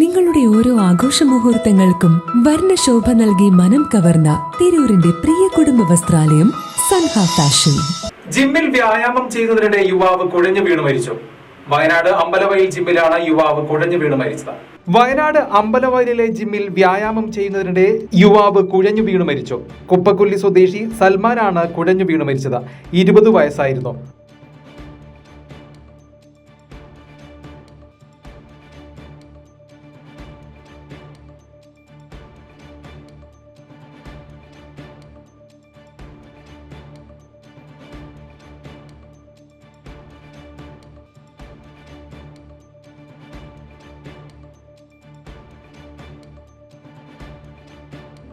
നിങ്ങളുടെ ഓരോ ആഘോഷ മുഹൂർത്തങ്ങൾക്കും വർണശോഭ നൽകി മനം കവർന്ന തിരൂരിന്റെ പ്രിയ കുടുംബ വസ്ത്രാലയം സൻഹ ഫാഷൻ. ജിമ്മിൽ വ്യായാമം ചെയ്യുന്നതിനിടെ യുവാവ് കുഴഞ്ഞു വീണു മരിച്ചു. വയനാട് അമ്പലവയൽ ജിമ്മിലാണ് യുവാവ് കുഴഞ്ഞു വീണു മരിച്ചത്. വയനാട് അമ്പലവയലിലെ ജിമ്മിൽ വ്യായാമം ചെയ്യുന്നതിനിടെ യുവാവ് കുഴഞ്ഞു വീണു മരിച്ചു. കുപ്പക്കുല്ലി സ്വദേശി സൽമാനാണ് കുഴഞ്ഞു വീണു മരിച്ചത്. ഇരുപത് വയസ്സായിരുന്നു.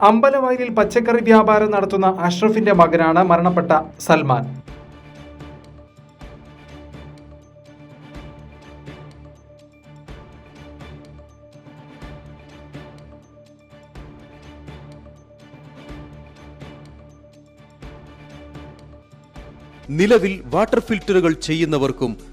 അമ്പലവയലിൽ പച്ചക്കറി വ്യാപാരം നടത്തുന്ന അഷ്റഫിന്റെ മകനാണ് മരണപ്പെട്ട സൽമാൻ. നിലവിൽ വാട്ടർ ഫിൽറ്ററുകൾ ചെയ്യുന്നവർക്കും